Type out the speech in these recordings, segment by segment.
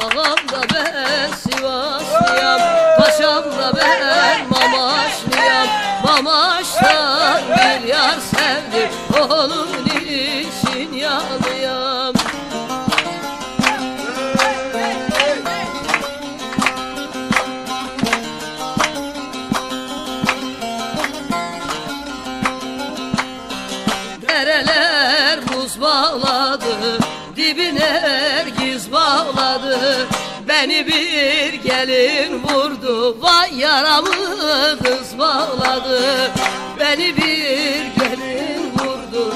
Ağam da ben Sivaslıyam. Paşam da ben Mamaşlıyam. Mamaş'tan bir yar sevdim. Onun için yanıyam Beni bir gelin vurdu Vay yaramı kız bağladı. Beni bir gelin vurdu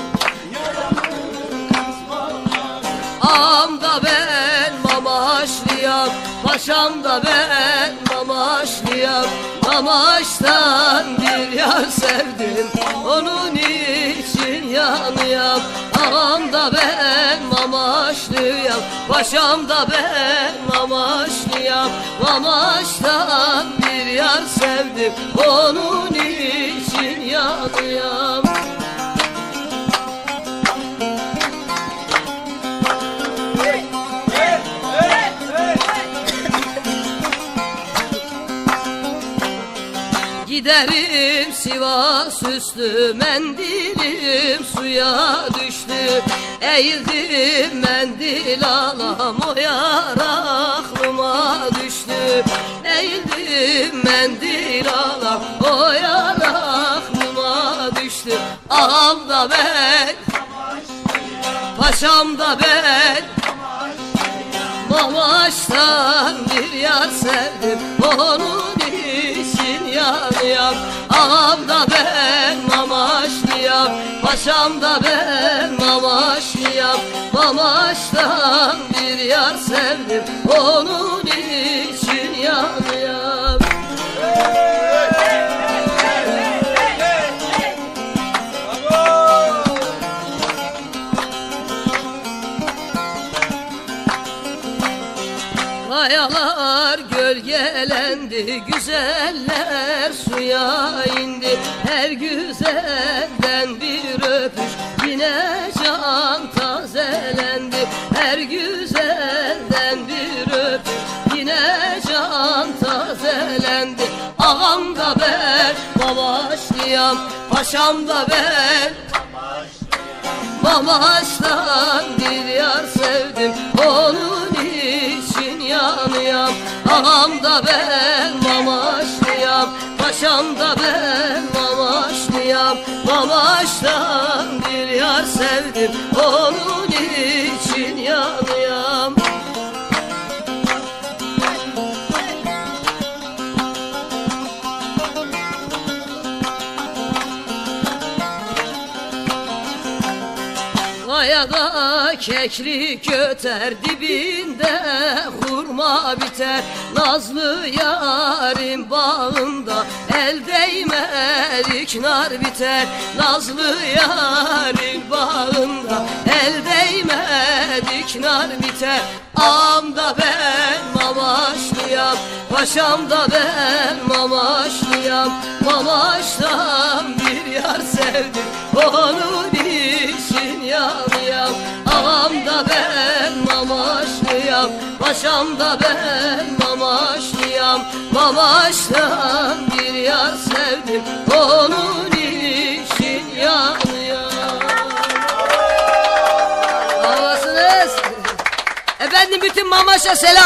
Ağam da ben mamaşlıyam Paşam da ben mamaşlıyam. Mamaştan bir yar sevdim Onun için yanıyam mamaşlıyam Paşam da ben mamaşlıyam Mamaştan bir yar sevdim. Onun için yanıyam Giderim Sivas üstü mendilim suya düştü. Eğildim mendil alam o yar aklıma düştü. Eğildim mendil alam o yar aklıma düştü. Ağam da ben Paşam da ben. Mamaş'tan bir yar sevdim için yanıyam Ağam da ben Mamaşlıyam Paşam da ben Mamaşlıyam Mamaş'tan bir yar sevdim Onun Kayalar gölgelendi, güzeller suya indi. Her güzelden bir öpüş yine can tazelendi. Her güzelden bir öpüş yine can tazelendi. Ağam da ben mamaşlıyam, paşam da ben Mamaş'tan bir yar sevdim yanıyam Ağam da ben Mamaşlıyam Paşam da ben Mamaşlıyam Mamaş'tan bir yar sevdim Onun Kayada keklik öter dibinde hurma biter. Nazlı yarim bağında el değmedik nar biter. Nazlı yarim bağında el değmedik nar biter. Ağam ben mamaşlıyam Paşam da ben mamaşlıyam. Mamaştan bir yar sevdim Onun için yanıyam Ağam da ben mamaşlıyam Paşam da ben mamaşlıyam Mamaştan bir yar sevdim. Onun için yanıyam Havasınız Efendim bütün mamaşa selam